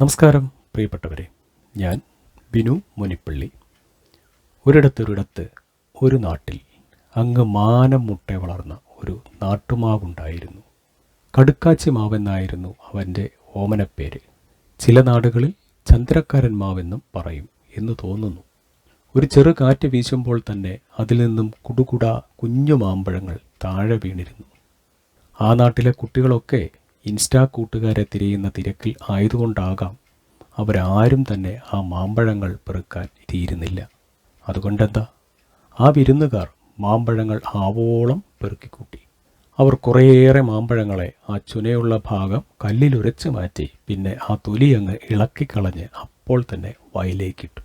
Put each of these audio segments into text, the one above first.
നമസ്കാരം. പ്രിയപ്പെട്ടവരെ ഞാൻ ബിനു മുനിപ്പള്ളി. ഒരിടത്തൊരിടത്ത് ഒരു നാട്ടിൽ അങ്ങ് മാനം മുട്ടെ വളർന്ന ഒരു നാട്ടുമാവുണ്ടായിരുന്നു. കടുക്കാച്ചി മാവെന്നായിരുന്നു അവന്റെ ഓമനപ്പേര്. ചില നാടുകളിൽ ചന്ദ്രക്കാരൻ മാവെന്നും പറയും എന്ന് തോന്നുന്നു. ഒരു ചെറു കാറ്റ് വീശുമ്പോൾ തന്നെ അതിൽ നിന്നും കുടുകുട കുഞ്ഞു മാമ്പഴങ്ങൾ താഴെ വീണിരുന്നു. ആ നാട്ടിലെ കുട്ടികളൊക്കെ ഇൻസ്റ്റാ കൂട്ടുകാരെ തിരയുന്ന തിരക്കിൽ ആയതുകൊണ്ടാകാം അവരാരും തന്നെ ആ മാമ്പഴങ്ങൾ പെറുക്കാൻ തീരുന്നില്ല. അതുകൊണ്ടെന്താ? ആ വിരുന്നുകാർ മാമ്പഴങ്ങൾ ആവോളം പെറുക്കിക്കൂട്ടി. അവർ കുറേയേറെ മാമ്പഴങ്ങളെ ആ ചുനയുള്ള ഭാഗം കല്ലിലുരച്ച് മാറ്റി പിന്നെ ആ തൊലി അങ്ങ് ഇളക്കിക്കളഞ്ഞ് അപ്പോൾ തന്നെ വായിലേക്കിട്ടു.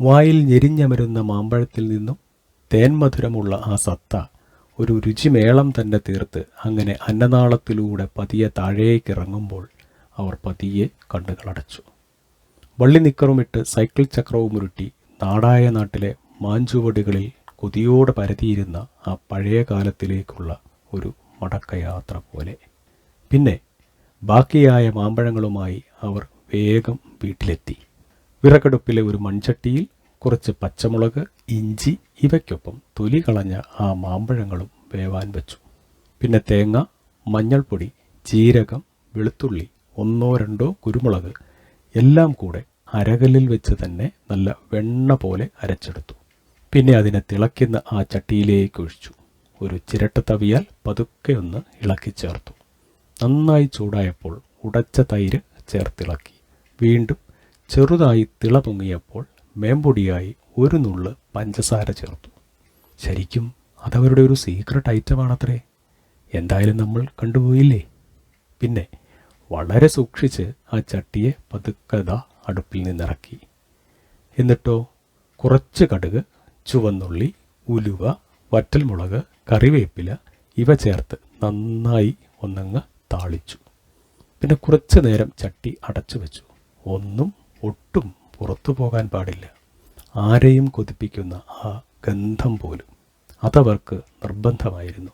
വായിൽ ഞെരിഞ്ഞമരുന്ന മാമ്പഴത്തിൽ നിന്നും തേൻമധുരമുള്ള ആ സത്ത ഒരു രുചിമേളം തന്നെ തീർത്ത് അങ്ങനെ അന്നനാളത്തിലൂടെ പതിയെ താഴേക്കിറങ്ങുമ്പോൾ അവർ പതിയെ കണ്ണുകളടച്ചു. വള്ളി നിക്കറുമിട്ട് സൈക്കിൾ ചക്രവും ഉരുട്ടി നാടായ നാട്ടിലെ മാഞ്ചുവടികളിൽ കൊതിയോടെ പരതിയിരുന്ന ആ പഴയ കാലത്തിലേക്കുള്ള ഒരു മടക്കയാത്ര പോലെ. പിന്നെ ബാക്കിയായ മാമ്പഴങ്ങളുമായി അവർ വേഗം വീട്ടിലെത്തി. വിറകടുപ്പിലെ ഒരു മൺചട്ടിയിൽ കുറച്ച് പച്ചമുളക് ഇഞ്ചി ഇവയ്ക്കൊപ്പം തൊലി കളഞ്ഞ ആ മാമ്പഴങ്ങളും വേവാൻ വെച്ചു. പിന്നെ തേങ്ങ മഞ്ഞൾപ്പൊടി ജീരകം വെളുത്തുള്ളി ഒന്നോ രണ്ടോ കുരുമുളക് എല്ലാം കൂടെ അരകല്ലിൽ വെച്ച് തന്നെ നല്ല വെണ്ണ പോലെ അരച്ചെടുത്തു. പിന്നെ അതിനെ തിളയ്ക്കുന്ന ആ ചട്ടിയിലേക്ക് ഒഴിച്ചു. ഒരു ചിരട്ട തവിയാൽ പതുക്കെ ഒന്ന് ഇളക്കി ചേർത്തു. നന്നായി ചൂടായപ്പോൾ ഉടച്ച തൈര് ചേർത്തിളക്കി. വീണ്ടും ചെറുതായി തിള പൊങ്ങിയപ്പോൾ മേമ്പൊടിയായി ഒരു നുള്ള് പഞ്ചസാര ചേർത്തു. ശരിക്കും അതവരുടെ ഒരു സീക്രട്ട് ഐറ്റമാണത്രേ എന്തായാലും നമ്മൾ കണ്ടുപോയില്ലേ? പിന്നെ വളരെ സൂക്ഷിച്ച് ആ ചട്ടിയെ പതുക്കത അടുപ്പിൽ നിന്നിറക്കി. എന്നിട്ടോ കുറച്ച് കടുക് ചുവന്നുള്ളി ഉലുവ വറ്റൽമുളക് കറിവേപ്പില ഇവ ചേർത്ത് നന്നായി ഒന്നങ്ങ് താളിച്ചു. പിന്നെ കുറച്ച് നേരം ചട്ടി അടച്ചു വെച്ചു ഒന്നും ഒട്ടും പുറത്തു പോകാൻ പാടില്ല. ആരെയും കൊതിപ്പിക്കുന്ന ആ ഗന്ധം പോലും അതവർക്ക് നിർബന്ധമായിരുന്നു.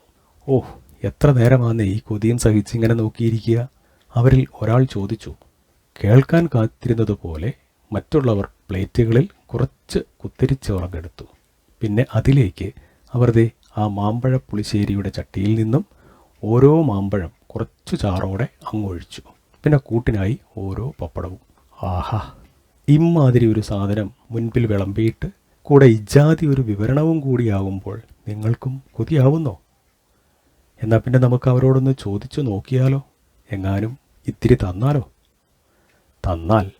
ഓഹ് എത്ര നേരമാണ് ഈ കൊതിയും സഹിച്ചിങ്ങനെ നോക്കിയിരിക്കുക? അവരിൽ ഒരാൾ ചോദിച്ചു കേൾക്കാൻ കാത്തിരുന്നതുപോലെ മറ്റുള്ളവർ പ്ലേറ്റുകളിൽ കുറച്ച് കുത്തിരിച്ചോറങ്ങെടുത്തു പിന്നെ അതിലേക്ക് അവരുടെ ആ മാമ്പഴ പുളിശ്ശേരിയുടെ ചട്ടിയിൽ നിന്നും ഓരോ മാമ്പഴം കുറച്ചു ചാറോടെ അങ്ങൊഴിച്ചു പിന്നെ കൂട്ടിനായി ഓരോ പപ്പടവും. ആഹാ ഇമ്മാതിരി ഒരു സാധനം മുൻപിൽ വിളമ്പിയിട്ട് കൂടെ ഇജാതി ഒരു വിവരണവും കൂടിയാവുമ്പോൾ നിങ്ങൾക്കും കൊതിയാവുന്നോ? എന്നാൽ പിന്നെ നമുക്ക് അവരോടൊന്ന് ചോദിച്ചു നോക്കിയാലോ? എങ്ങാനും ഇത്തിരി തന്നാലോ? തന്നാൽ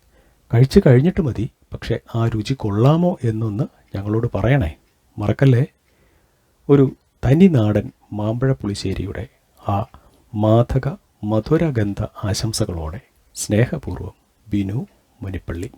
കഴിച്ചു കഴിഞ്ഞിട്ട് മതി പക്ഷെ ആ രുചി കൊള്ളാമോ എന്നൊന്ന് ഞങ്ങളോട് പറയണേ. മറക്കല്ലേ? ഒരു തനി നാടൻ മാമ്പഴ പുളിശ്ശേരിയുടെ ആ മാധക മധുരഗന്ധ ആശംസകളോടെ സ്നേഹപൂർവം ബിനു മുനിപ്പള്ളി.